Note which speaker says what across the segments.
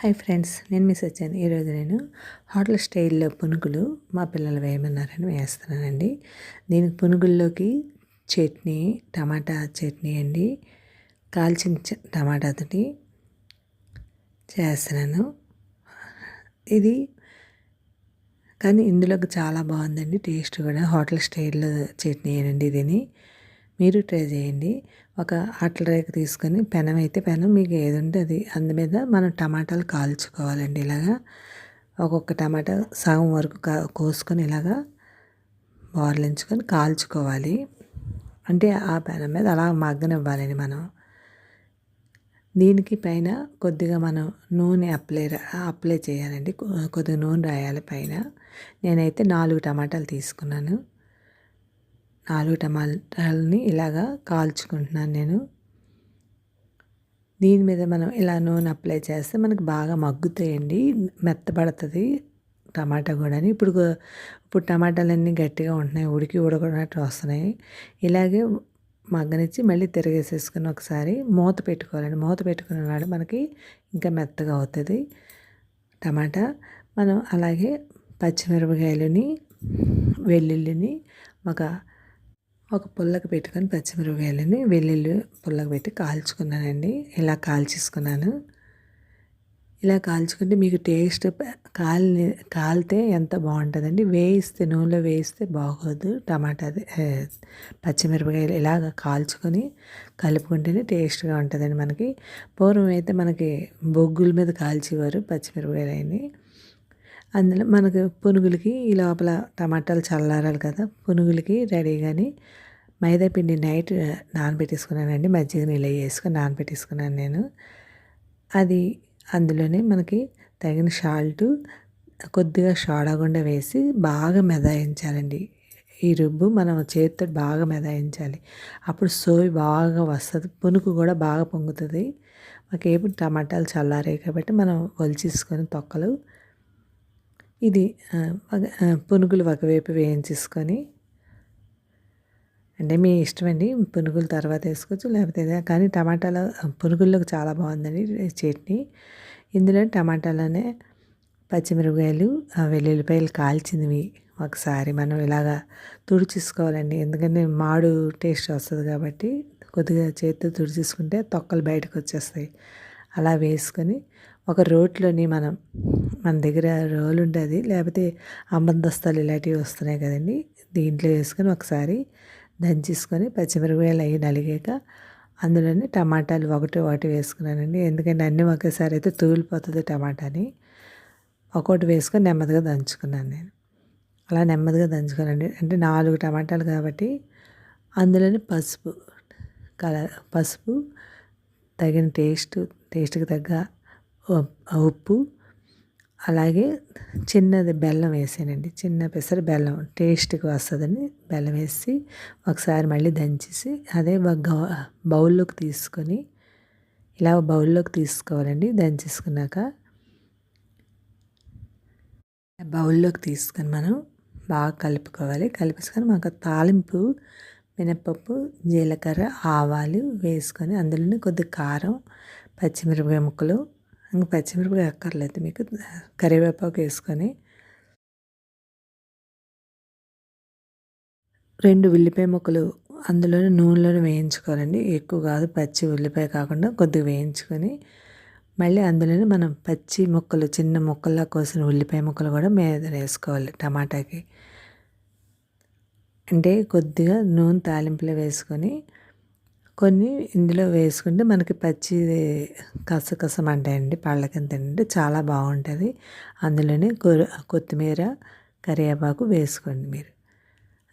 Speaker 1: Hi friends నేను miss వచ్చాను ఈరోజు నేను హోటల్ స్టైల్లో పునుగులు మా పిల్లలు వేయమన్నారని వేస్తున్నానండి. దీనికి పునుగుల్లోకి చట్నీ టమాటా చట్నీ అండి కాల్చిన టమాటాతోటి చేస్తున్నాను. ఇది కానీ ఇందులోకి చాలా బాగుందండి టేస్ట్ కూడా. హోటల్ స్టైల్లో చట్నీ అండి దీని మీరు ట్రై చేయండి. ఒక అట్ల రేఖ తీసుకొని పెనం అయితే పెనం మీకు ఏది ఉంటే అది. అందు మీద మనం టమాటాలు కాల్చుకోవాలండి ఇలాగా. ఒక్కొక్క టమాటా సగం వరకు కోసుకొని ఇలాగా బోర్లించుకొని కాల్చుకోవాలి. అంటే ఆ పెనం మీద అలా మగ్గనివ్వాలండి మనం. దీనికి పైన కొద్దిగా మనం నూనె అప్లై అప్లై చేయాలండి. కొద్దిగా నూనె రాయాలి పైన. నేనైతే నాలుగు టమాటాలు తీసుకున్నాను. నాలుగు టమాటాలని ఇలాగా కాల్చుకుంటున్నాను నేను. దీని మీద మనం ఇలా నూనె అప్లై చేస్తే మనకు బాగా మగ్గుతాయండి. మెత్తబడుతుంది టమాటా కూడా ఇప్పుడు ఇప్పుడు టమాటాలన్నీ గట్టిగా ఉంటున్నాయి. ఉడికి ఉడకనట్టు వస్తున్నాయి. ఇలాగే మగ్గనిచ్చి మళ్ళీ తిరిగేసేసుకుని ఒకసారి మూత పెట్టుకోవాలండి. మూత పెట్టుకున్న పెట్టుకున్నాడు మనకి ఇంకా మెత్తగా అవుతుంది టమాటా. మనం అలాగే పచ్చిమిరపకాయలని వెల్లుల్లిని ఒక ఒక పుల్లకి పెట్టుకొని పచ్చిమిరపకాయలని వెల్లుల్లి పుల్లకి పెట్టి కాల్చుకున్నానండి. ఇలా కాల్చేసుకున్నాను. ఇలా కాల్చుకుంటే మీకు టేస్ట్ కాలి కాలితే ఎంత బాగుంటుందండి. వేయిస్తే నూనెలో వేయిస్తే బాగోదు. టమాటా పచ్చిమిరపకాయలు ఇలాగ కాల్చుకొని కలుపుకుంటేనే టేస్ట్గా ఉంటుందండి మనకి. పూర్వం అయితే మనకి బొగ్గుల మీద కాల్చేవారు పచ్చిమిరపకాయలు అయినాయి అందులో మనకు పునుగులకి ఈ లోపల టమాటాలు చల్లారాలి కదా పునుగులకి రెడీ కానీ మైదా పిండి నైట్ నానబెట్టేసుకున్నానండి. మజ్జిగ నీళ్ళు వేసుకొని నానబెట్టేసుకున్నాను నేను. అది అందులోనే మనకి తగిన షాల్ట్ కొద్దిగా సోడా వేసి బాగా మెదాయించాలండి. ఈ రుబ్బు మనం చేతితో బాగా మెదాయించాలి. అప్పుడు సోయి బాగా వస్తుంది పునుకు కూడా బాగా పొంగుతుంది. మాకేపు టమాటాలు చల్లారాయి కాబట్టి మనం ఒలిచేసుకొని తొక్కలు ఇది పునుగులు ఒకవైపు వేయించేసుకొని అంటే మీ ఇష్టమండి పునుగులు తర్వాత వేసుకోవచ్చు లేకపోతే కానీ టమాటాలు పునుగుల్లోకి చాలా బాగుందండి చట్నీ. ఇందులో టమాటాలోనే పచ్చిమిరపకాయలు వెల్లుల్లిపాయలు కాల్చినవి ఒకసారి మనం ఇలాగా తుడిచేసుకోవాలండి. ఎందుకంటే మాడు టేస్ట్ వస్తుంది కాబట్టి కొద్దిగా చేతితో తుడిచేసుకుంటే తొక్కలు బయటకు వచ్చేస్తాయి. అలా వేసుకొని ఒక రోట్లోని మనం మన దగ్గర రోలు ఉంటుంది లేకపోతే అమ్మందస్తాలు ఇలాంటివి వస్తున్నాయి కదండి. దీంట్లో వేసుకొని ఒకసారి దంచేసుకొని పచ్చిమిరపకాయలు అవి నలిగాక అందులోనే టమాటాలు ఒకటి ఒకటి వేసుకున్నానండి. ఎందుకంటే అన్నీ ఒకేసారి అయితే తూలిపోతుంది టమాటాని. ఒకటి వేసుకొని నెమ్మదిగా దంచుకున్నాను నేను. అలా నెమ్మదిగా దంచుకోనండి అంటే నాలుగు టమాటాలు కాబట్టి అందులోనే పసుపు కలర్ పసుపు తగిన టేస్ట్ టేస్ట్కి తగ్గ ఉప్పు అలాగే చిన్నది బెల్లం వేసానండి. చిన్న పెసర బెల్లం టేస్ట్కి వస్తుందని బెల్లం వేసి ఒకసారి మళ్ళీ దంచేసి అదే బౌల్లోకి తీసుకొని ఇలా బౌల్లోకి తీసుకోవాలండి. దంచేసుకున్నాక బౌల్లోకి తీసుకొని మనం బాగా కలుపుకోవాలి. కలిపేసుకొని మాకు తాలింపు మినపప్పు జీలకర్ర ఆవాలు వేసుకొని అందులోనే కొద్ది కారం పచ్చిమిరపకాయ ముక్కలు ఇంక పచ్చిమిరపకాయ అక్కర్లేదు మీకు. కరివేపాకు వేసుకొని రెండు ఉల్లిపాయ ముక్కలు అందులోనే నూనెలోనే వేయించుకోవాలండి. ఎక్కువ కాదు పచ్చి ఉల్లిపాయ కాకుండా కొద్దిగా వేయించుకొని మళ్ళీ అందులోనే మనం పచ్చి ముక్కలు చిన్న ముక్కల్లా కోసిన ఉల్లిపాయ ముక్కలు కూడా మీద వేసుకోవాలి టమాటాకి. అంటే కొద్దిగా నూనె తాలింపులో వేసుకొని కొన్ని ఇందులో వేసుకుంటే మనకి పచ్చి కసకసం అంటాయండి పళ్ళకింత తింటే చాలా బాగుంటుంది. అందులోనే కొత్తిమీర కరివేపాకు వేసుకోండి మీరు.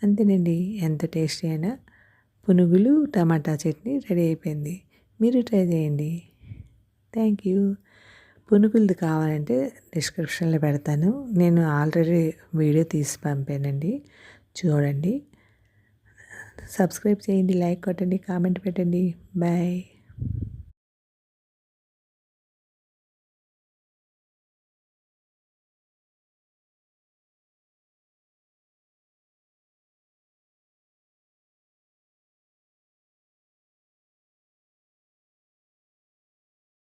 Speaker 1: అంతేనండి ఎంత టేస్టీ అయినా. పునుగులు టమాటా చట్నీ రెడీ అయిపోయింది. మీరు ట్రై చేయండి. Thank you. పునుగులది కావాలంటే డిస్క్రిప్షన్లో పెడతాను. నేను ఆల్రెడీ వీడియో తీసి పంపానండి. చూడండి. సబ్స్క్రైబ్ చేయండి లైక్ కొట్టండి కామెంట్ పెట్టండి. బాయ్.